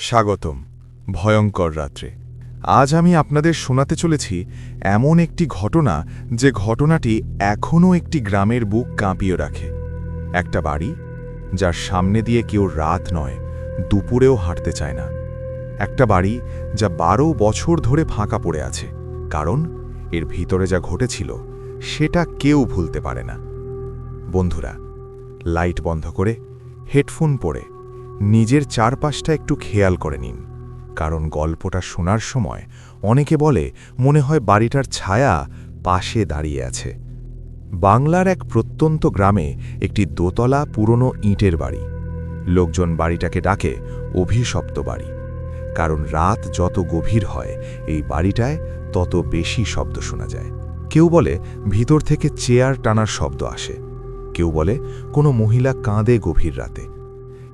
স্বাগতম, ভয়ঙ্কর রাত্রে। আজ আমি আপনাদের শোনাতে চলেছি এমন একটি ঘটনা যে ঘটনাটি এখনও একটি গ্রামের বুক কাঁপিয়ে রাখে। একটা বাড়ি যার সামনে দিয়ে কেউ রাত নয়, দুপুরেও হাঁটতে চায় না। একটা বাড়ি যা বারো বছর ধরে ফাঁকা পড়ে আছে, কারণ এর ভিতরে যা ঘটেছিল সেটা কেউ ভুলতে পারে না। বন্ধুরা, লাইট বন্ধ করে হেডফোন পরে নিজের চারপাশটা একটু খেয়াল করে নিন। কারণ গল্পটা শোনার সময় অনেকে বলে, মনে হয় বাড়িটার ছায়া পাশে দাঁড়িয়ে আছে। বাংলার এক প্রত্যন্ত গ্রামে একটি দোতলা পুরনো ইঁটের বাড়ি। লোকজন বাড়িটাকে ডাকে অভিশপ্ত বাড়ি। কারণ রাত যত গভীর হয়, এই বাড়িটায় তত বেশি শব্দ শোনা যায়। কেউ বলে, ভিতর থেকে চেয়ার টানার শব্দ আসে। কেউ বলে, কোনো মহিলা কাঁদে গভীর রাতে।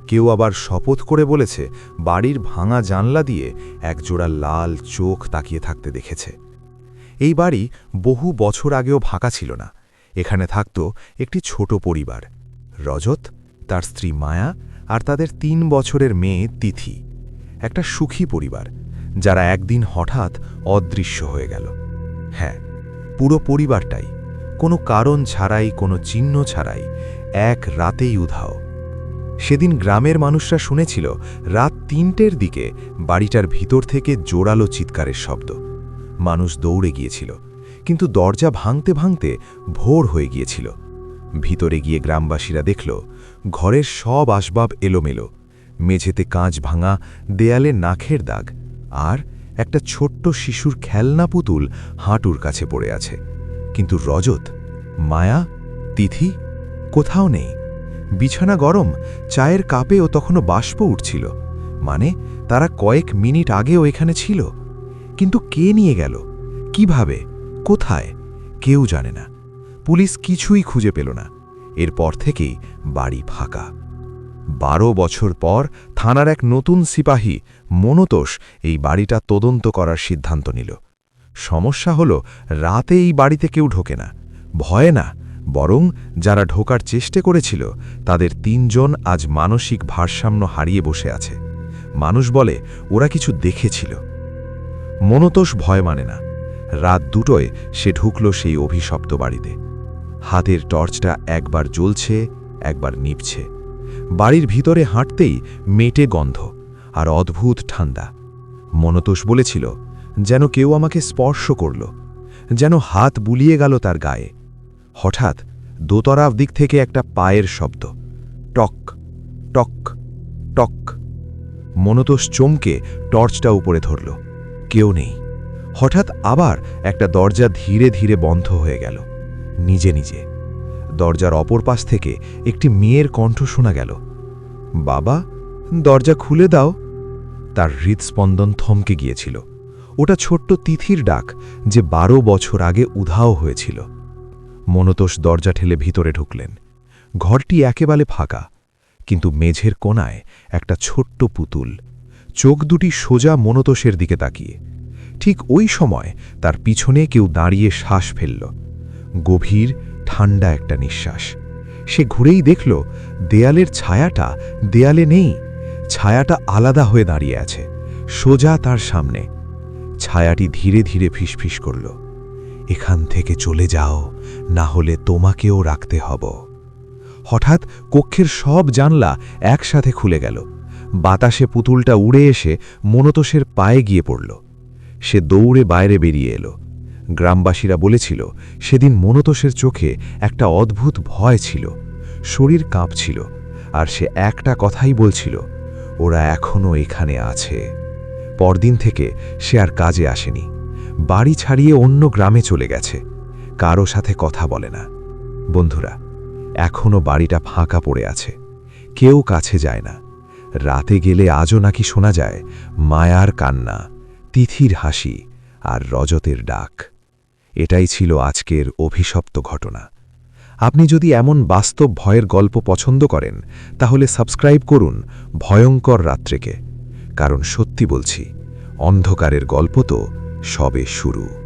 কেউ আবার শপথ করে বলেছে, বাড়ির ভাঙা জানলা দিয়ে একজোড়া লাল চোখ তাকিয়ে থাকতে দেখেছে। এই বাড়ি বহু বছর আগেও ফাঁকা ছিল না। এখানে থাকত একটি ছোট পরিবার, রজত, তার স্ত্রী মায়া আর তাদের তিন বছরের মেয়ে তিথি। একটা সুখী পরিবার, যারা একদিন হঠাৎ অদৃশ্য হয়ে গেল। হ্যাঁ পুরো পরিবারটাই, কোনো কারণ ছাড়াই, কোনো চিহ্ন ছাড়াই, এক রাতেই উধাও। সেদিন গ্রামের মানুষরা শুনেছিল, রাত তিনটের দিকে বাড়িটার ভিতর থেকে জোরালো চিৎকারের শব্দ। মানুষ দৌড়ে গিয়েছিল, কিন্তু দরজা ভাঙতে ভাঙতে ভোর হয়ে গিয়েছিল। ভিতরে গিয়ে গ্রামবাসীরা দেখল, ঘরের সব আসবাব এলোমেলো। মেঝেতে কাঁচ ভাঙা, দেয়ালে নাখের দাগ, আর একটা ছোট্ট শিশুর খেলনা পুতুল হাঁটুর কাছে পড়ে আছে। কিন্তু রজত, মায়া, তিথি, কোথাও নেই। বিছানা গরম, চায়ের কাপেও তখনও বাষ্প উঠছিল। মানে তারা কয়েক মিনিট আগেও এখানে ছিল। কিন্তু কে নিয়ে গেল? কীভাবে? কোথায়? কেউ জানে না। পুলিশ কিছুই খুঁজে পেল না। এরপর থেকেই বাড়ি ফাঁকা। বারো বছর পর থানার এক নতুন সিপাহী, মনতোষ, এই বাড়িটা তদন্ত করার সিদ্ধান্ত নিল। সমস্যা হল, রাতে এই বাড়িতে কেউ ঢোকে না। ভয় না। বরং যারা ঢোকার চেষ্টা করেছিল, তাদের তিনজন আজ মানসিক ভারসাম্য হারিয়ে বসে আছে। মানুষ বলে, ওরা কিছু দেখেছিল। মনতোষ ভয় মানে না। রাত দুটোয় সে ঢুকল সেই অভিশপ্ত বাড়িতে। হাতের টর্চটা একবার জ্বলছে, একবার নিভছে। বাড়ির ভিতরে হাঁটতেই মেটে গন্ধ আর অদ্ভুত ঠান্ডা। মনতোষ বলেছিল, যেন কেউ আমাকে স্পর্শ করল, যেন হাত বুলিয়ে গেল তার গায়ে। হঠাৎ দোতরার দিক থেকে একটা পায়ের শব্দ। টক টক টক। মনতোষ চমকে টর্চটা উপরে ধরল। কেউ নেই। হঠাৎ আবার একটা দরজা ধীরে ধীরে বন্ধ হয়ে গেল। নিজে নিজে। দরজার অপর পাশ থেকে একটি মেয়ের কণ্ঠ শোনা গেল। বাবা, দরজা খুলে দাও। তার হৃদস্পন্দন থমকে গিয়েছিল। ওটা ছোট্ট তিথির ডাক যে বারো বছর আগে উধাও হয়েছিল। মনতোষ দরজা ঠেলে ভিতরে ঢুকলেন। ঘরটি একেবারে ফাঁকা, কিন্তু মেঝের কোনায় একটা ছোট্ট পুতুল। চোখ দুটি সোজা মনতোষের দিকে তাকিয়ে। ঠিক ওই সময় তার পিছনে কেউ দাঁড়িয়ে শ্বাস ফেলল। গভীর ঠান্ডা একটা নিঃশ্বাস। সে ঘুরেই দেখল, দেয়ালের ছায়াটা দেয়ালে নেই, ছায়াটা আলাদা হয়ে দাঁড়িয়ে আছে, সোজা তার সামনে। ছায়াটি ধীরে ধীরে ফিসফিস করল। এখান থেকে চলে যাও, না হলে তোমাকেও রাখতে হব। হঠাৎ কক্ষের সব জানলা একসাথে খুলে গেল। বাতাসে পুতুলটা উড়ে এসে মনতোষের পায়ে গিয়ে পড়ল। সে দৌড়ে বাইরে বেরিয়ে এলো। গ্রামবাসীরা বলেছিল, সেদিন মনতোষের চোখে একটা অদ্ভুত ভয় ছিল। শরীর কাঁপছিল আর সে একটা কথাই বলছিল, ওরা এখনও এখানে আছে। পরদিন থেকে সে আর কাজে আসেনি। বাড়ি ছাড়িয়ে অন্য গ্রামে চলে গেছে। কারও সাথে কথা বলে না। বন্ধুরা এখনও বাড়িটা ফাঁকা পড়ে আছে। কেউ কাছে যায় না। রাতে গেলে আজও নাকি শোনা যায়, মায়ার কান্না, তিথির হাসি আর রজতের ডাক। এটাই ছিল আজকের অভিশপ্ত ঘটনা। আপনি যদি এমন বাস্তব ভয়ের গল্প পছন্দ করেন, তাহলে সাবস্ক্রাইব করুন ভয়ঙ্কর রাত্রেকে। কারণ সত্যি বলছি, অন্ধকারের গল্প তো সবে শুরু।